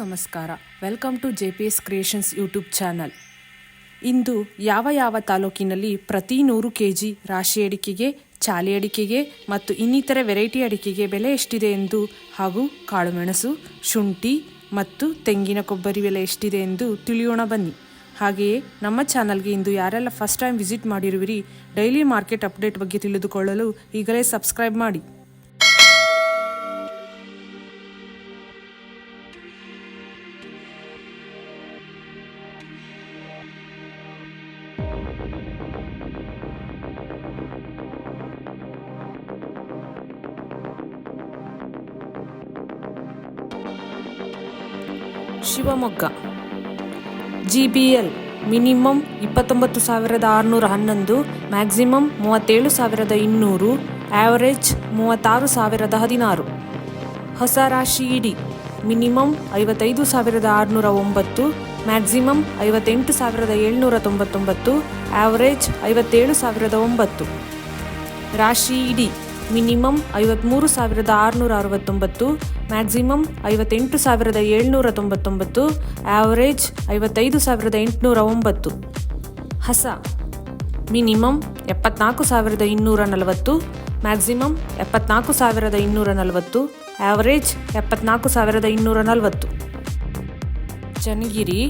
ನಮಸ್ಕಾರ. Welcome to J P S creations YouTube channel ಇಂದು ಯಾವ ಯಾವ ತಾಲೂಕಿನಲ್ಲಿ ಪ್ರತಿ ನೂರು ಕೆ ಜಿ ರಾಶಿ ಅಡಿಕೆಗೆ, ಚಾಲಿ ಅಡಿಕೆಗೆ ಮತ್ತು ಇನ್ನಿತರ ವೆರೈಟಿ ಅಡಿಕೆಗೆ ಬೆಲೆ ಎಷ್ಟಿದೆ ಎಂದು ಹಾಗೂ ಕಾಳುಮೆಣಸು, ಶುಂಠಿ ಮತ್ತು ತೆಂಗಿನ ಕೊಬ್ಬರಿ ಬೆಲೆ ಎಷ್ಟಿದೆ ಎಂದು ತಿಳಿಯೋಣ ಬನ್ನಿ. ಹಾಗೆಯೇ ನಮ್ಮ ಚಾನಲ್ಗೆ ಇಂದು ಯಾರೆಲ್ಲ ಫಸ್ಟ್ ಟೈಮ್ ವಿಸಿಟ್ ಮಾಡಿರುವಿರಿ, ಡೈಲಿ ಮಾರ್ಕೆಟ್ ಅಪ್ಡೇಟ್ ಬಗ್ಗೆ ತಿಳಿದುಕೊಳ್ಳಲು ಈಗಲೇ ಸಬ್ಸ್ಕ್ರೈಬ್ ಮಾಡಿ. Shivamogga. G B L minimum ಇಪ್ಪತ್ತೊಂಬತ್ತು ಸಾವಿರದ ಆರುನೂರ ಹನ್ನೊಂದು, ಮ್ಯಾಕ್ಸಿಮಮ್ ಮೂವತ್ತೇಳು ಸಾವಿರದ ಇನ್ನೂರು ಆ್ಯಾವರೇಜ್ ಮೂವತ್ತಾರು ಸಾವಿರದ ಹದಿನಾರು. ಹೊಸ ರಾಶಿ ಇಡಿ. ಮಿನಿಮಮ್ ಐವತ್ತೈದು ಸಾವಿರದ ಆರುನೂರ ಒಂಬತ್ತು, ಮ್ಯಾಕ್ಸಿಮಮ್ ಐವತ್ತೆಂಟು ಸಾವಿರದ ಏಳ್ನೂರ ತೊಂಬತ್ತೊಂಬತ್ತು ಆ್ಯಾವರೇಜ್ ಐವತ್ತೇಳು ಸಾವಿರದ ಒಂಬತ್ತು. ರಾಶಿ ಇಡಿ. ಮಿನಿಮಮ್ ಐವತ್ತ್ಮೂರು ಸಾವಿರದ ಆರುನೂರ ಅರವತ್ತೊಂಬತ್ತು ಮ್ಯಾಕ್ಸಿಮಮ್ ಐವತ್ತೆಂಟು ಸಾವಿರದ ಏಳ್ನೂರ ತೊಂಬತ್ತೊಂಬತ್ತು ಆವರೇಜ್ ಐವತ್ತೈದು ಸಾವಿರದ ಎಂಟುನೂರ ಒಂಬತ್ತು. ಹಸ ಮಿನಿಮಮ್ ಎಪ್ಪತ್ನಾಲ್ಕು ಸಾವಿರದ ಇನ್ನೂರ ನಲವತ್ತು ಮ್ಯಾಕ್ಸಿಮಮ್ ಎಪ್ಪತ್ನಾಲ್ಕು ಸಾವಿರದ ಇನ್ನೂರ ನಲವತ್ತು ಆ್ಯಾವರೇಜ್ ಎಪ್ಪತ್ನಾಲ್ಕು ಸಾವಿರದ ಇನ್ನೂರ ನಲವತ್ತು. ಚನ್ನಗಿರಿ,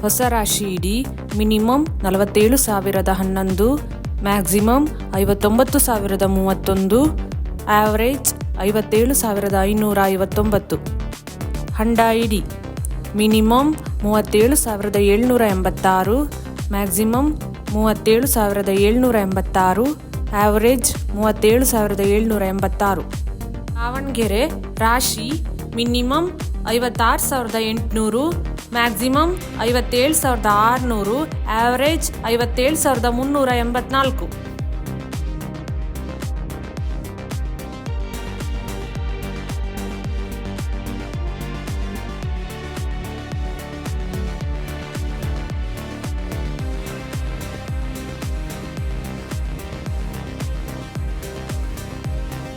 ಹೊಸ ರಾಶಿ ಇಡೀ ಮಿನಿಮಮ್ ನಲವತ್ತೇಳು ಸಾವಿರದ ಹನ್ನೊಂದು ಮ್ಯಾಕ್ಸಿಮಮ್ ಐವತ್ತೊಂಬತ್ತು ಸಾವಿರದ ಮೂವತ್ತೊಂದು ಆ್ಯಾವರೇಜ್ ಐವತ್ತೇಳು ಸಾವಿರದ ಐನೂರ ಐವತ್ತೊಂಬತ್ತು. ಹಂಡ ಇಡಿ ಮಿನಿಮಮ್ ಮೂವತ್ತೇಳು ಸಾವಿರದ ಏಳ್ನೂರ ಎಂಬತ್ತಾರು ಮ್ಯಾಕ್ಸಿಮಮ್ ಮೂವತ್ತೇಳು ಸಾವಿರದ ಏಳ್ನೂರ ಎಂಬತ್ತಾರು ಆ್ಯಾವರೇಜ್ ಮೂವತ್ತೇಳು ಸಾವಿರದ ಏಳ್ನೂರ ಎಂಬತ್ತಾರು. ದಾವಣಗೆರೆ ರಾಶಿ ಮಿನಿಮಮ್ ಐವತ್ತಾರು ಸಾವಿರದ ಎಂಟುನೂರು ಮ್ಯಾಕ್ಸಿಮಮ್ ಐವತ್ತೇಳು ಸಾವಿರದ ಆರುನೂರು ಆ್ಯಾವರೇಜ್ ಐವತ್ತೇಳು ಸಾವಿರದ ಮುನ್ನೂರ ಎಂಬತ್ನಾಲ್ಕು.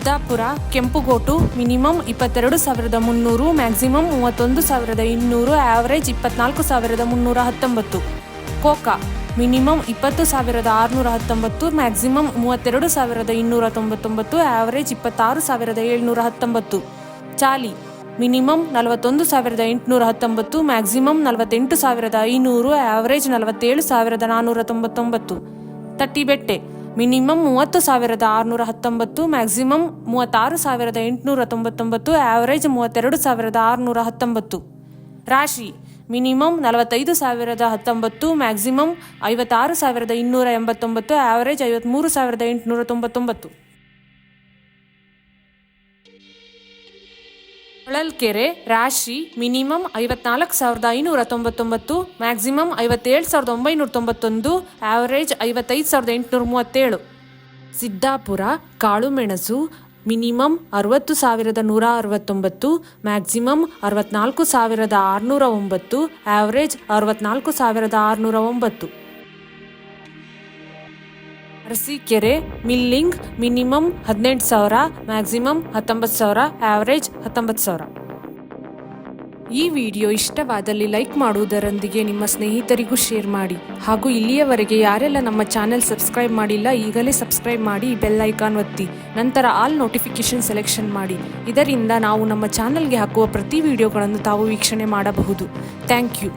ಸಿದ್ದಾಪುರ, ಕೆಂಪುಗೋಟು, ಮಿನಿಮಮ್ ಇಪ್ಪತ್ತೆರಡು ಸಾವಿರದ ಮುನ್ನೂರು, ಮ್ಯಾಕ್ಸಿಮಮ್ ಮೂವತ್ತೊಂದು ಸಾವಿರದ ಇನ್ನೂರು ಆ್ಯಾವರೇಜ್ ಇಪ್ಪತ್ನಾಲ್ಕು ಸಾವಿರದ ಮುನ್ನೂರ ಹತ್ತೊಂಬತ್ತು. ಕೋಕಾ, ಮಿನಿಮಮ್ ಇಪ್ಪತ್ತು ಸಾವಿರದ ಆರುನೂರ ಹತ್ತೊಂಬತ್ತು, ಮ್ಯಾಕ್ಸಿಮಮ್ ಮೂವತ್ತೆರಡು ಸಾವಿರದ ಇನ್ನೂರ ತೊಂಬತ್ತೊಂಬತ್ತು ಆ್ಯಾವರೇಜ್ ಇಪ್ಪತ್ತಾರು ಸಾವಿರದ ಏಳ್ನೂರ ಹತ್ತೊಂಬತ್ತು. ಚಾಲಿ, ಮಿನಿಮಮ್ ನಲವತ್ತೊಂದು ಸಾವಿರದ ಎಂಟುನೂರ ಹತ್ತೊಂಬತ್ತು, ಮ್ಯಾಕ್ಸಿಮಮ್ ನಲವತ್ತೆಂಟು ಸಾವಿರದ ಐನೂರು ಆ್ಯಾವರೇಜ್ ನಲವತ್ತೇಳು ಸಾವಿರದ ನಾನ್ನೂರ ತೊಂಬತ್ತೊಂಬತ್ತು. ತಟ್ಟಿಬೆಟ್ಟೆ ಮಿನಿಮಮ್ ಮೂವತ್ತು ಸಾವಿರದ ಆರುನೂರ ಹತ್ತೊಂಬತ್ತು, ಮ್ಯಾಕ್ಸಿಮಮ್ ಮೂವತ್ತಾರು ಸಾವಿರದ ಎಂಟುನೂರ ತೊಂಬತ್ತೊಂಬತ್ತು, ಆವರೇಜ್ ಮೂವತ್ತೆರಡು ಸಾವಿರದ ಆರುನೂರ ಹತ್ತೊಂಬತ್ತು. ರಾಶಿ, ಮಿನಿಮಮ್ ನಲವತ್ತೈದು ಸಾವಿರದ ಹತ್ತೊಂಬತ್ತು, ಮ್ಯಾಕ್ಸಿಮಮ್ ಐವತ್ತಾರು ಸಾವಿರದ ಇನ್ನೂರ ಎಂಬತ್ತೊಂಬತ್ತು, ಆವರೇಜ್ ಐವತ್ತ್ಮೂರು ಸಾವಿರದ ಎಂಟುನೂರ ತೊಂಬತ್ತೊಂಬತ್ತು. ಹೊಳಲ್ಕೆರೆ, ರಾಶಿ, ಮಿನಿಮಮ್ ಐವತ್ನಾಲ್ಕು ಸಾವಿರದ ಐನೂರ ತೊಂಬತ್ತೊಂಬತ್ತು, ಮ್ಯಾಕ್ಸಿಮಮ್ ಐವತ್ತೇಳು ಸಾವಿರದ ಒಂಬೈನೂರ ತೊಂಬತ್ತೊಂದು ಆ್ಯಾವರೇಜ್ ಐವತ್ತೈದು ಸಾವಿರದ ಎಂಟುನೂರ ಮೂವತ್ತೇಳು. ಸಿದ್ದಾಪುರ, ಕಾಳುಮೆಣಸು, ಮಿನಿಮಮ್ ಅರವತ್ತು ಸಾವಿರದ ನೂರ ಅರವತ್ತೊಂಬತ್ತು, ಮ್ಯಾಕ್ಸಿಮಮ್ ಅರವತ್ನಾಲ್ಕು ಸಾವಿರದ ಆರುನೂರ ಒಂಬತ್ತು ಆ್ಯಾವರೇಜ್ ಅರವತ್ನಾಲ್ಕು ಸಾವಿರದ ಆರುನೂರ ಒಂಬತ್ತು. ಅರಸೀಕೆರೆ ಮಿಲ್ಲಿಂಗ್, ಮಿನಿಮಮ್ ಹದಿನೆಂಟು ಸಾವಿರ, ಮ್ಯಾಕ್ಸಿಮಮ್ ಹತ್ತೊಂಬತ್ತು ಸಾವಿರ, ಆವರೇಜ್ ಹತ್ತೊಂಬತ್ತು ಸಾವಿರ. ಈ ವಿಡಿಯೋ ಇಷ್ಟವಾದಲ್ಲಿ ಲೈಕ್ ಮಾಡುವುದರೊಂದಿಗೆ ನಿಮ್ಮ ಸ್ನೇಹಿತರಿಗೂ ಶೇರ್ ಮಾಡಿ. ಹಾಗೂ ಇಲ್ಲಿಯವರೆಗೆ ಯಾರೆಲ್ಲ ನಮ್ಮ ಚಾನೆಲ್ ಸಬ್ಸ್ಕ್ರೈಬ್ ಮಾಡಿಲ್ಲ, ಈಗಲೇ ಸಬ್ಸ್ಕ್ರೈಬ್ ಮಾಡಿ, ಬೆಲ್ ಐಕಾನ್ ಒತ್ತಿ. ನಂತರ ಆಲ್ ನೋಟಿಫಿಕೇಶನ್ ಸೆಲೆಕ್ಷನ್ ಮಾಡಿ. ಇದರಿಂದ ನಾವು ನಮ್ಮ ಚಾನೆಲ್ಗೆ ಹಾಕುವ ಪ್ರತಿ ವಿಡಿಯೋಗಳನ್ನು ತಾವು ವೀಕ್ಷಣೆ ಮಾಡಬಹುದು. Thank you.